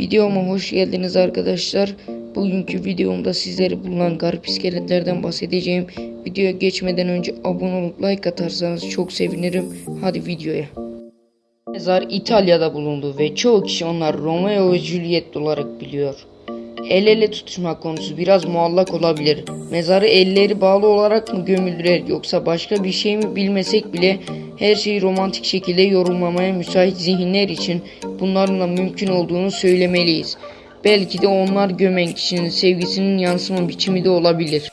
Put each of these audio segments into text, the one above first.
Videoma hoş geldiniz arkadaşlar. Bugünkü videomda sizlere bulunan garip iskeletlerden bahsedeceğim. Videoya geçmeden önce abone olup like atarsanız çok sevinirim. Hadi videoya. Mezar İtalya'da bulundu ve çoğu kişi onlar Romeo ve Juliet olarak biliyor. El ele tutuşma konusu biraz muallak olabilir. Mezarı elleri bağlı olarak mı gömüldüler yoksa başka bir şey mi bilmesek bile her şeyi romantik şekilde yorumlamaya müsait zihinler için bunların da mümkün olduğunu söylemeliyiz. Belki de onlar gömen kişinin sevgisinin yansıma biçimi de olabilir.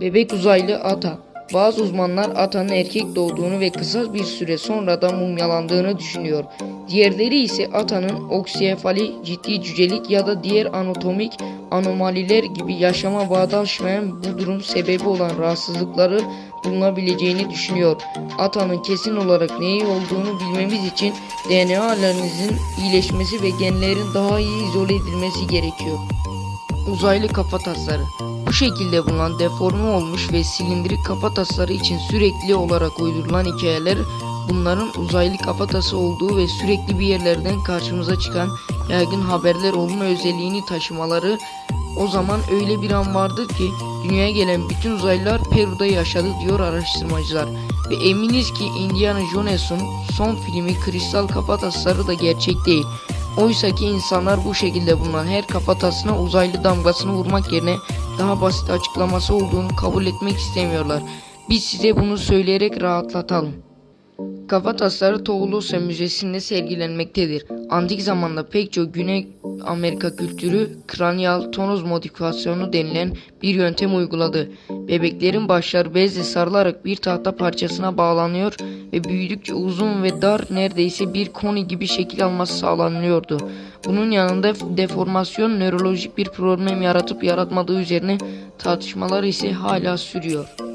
Bebek uzaylı ata. Bazı uzmanlar atanın erkek doğduğunu ve kısa bir süre sonra da mumyalandığını düşünüyor. Diğerleri ise atanın oksiyefali, ciddi cücelik ya da diğer anatomik anomaliler gibi yaşama bağdaşmayan bu durum sebebi olan rahatsızlıkları bulunabileceğini düşünüyor. Atanın kesin olarak neyi olduğunu bilmemiz için DNA'larınızın iyileşmesi ve genlerin daha iyi izole edilmesi gerekiyor. Uzaylı kafa tasları. Bu şekilde bulunan deforme olmuş ve silindrik kafa tasları için sürekli olarak uydurulan hikayeler bunların uzaylı kafatası olduğu ve sürekli bir yerlerden karşımıza çıkan yaygın haberler olma özelliğini taşımaları o zaman öyle bir an vardır ki dünyaya gelen bütün uzaylılar Peru'da yaşadı diyor araştırmacılar. Ve eminiz ki Indiana Jones'un son filmi Kristal Kafatasları da gerçek değil. Oysa ki insanlar bu şekilde bulunan her kafatasına uzaylı damgasını vurmak yerine daha basit açıklaması olduğunu kabul etmek istemiyorlar. Biz size bunu söyleyerek rahatlatalım. Kafatasları Toulouse Müzesi'nde sergilenmektedir. Antik zamanda pek çok Güney Amerika kültürü kranial tonoz modifikasyonu denilen bir yöntem uyguladı. Bebeklerin başları bezle sarılarak bir tahta parçasına bağlanıyor ve büyüdükçe uzun ve dar neredeyse bir koni gibi şekil alması sağlanıyordu. Bunun yanında deformasyon nörolojik bir problem yaratıp yaratmadığı üzerine tartışmalar ise hala sürüyor.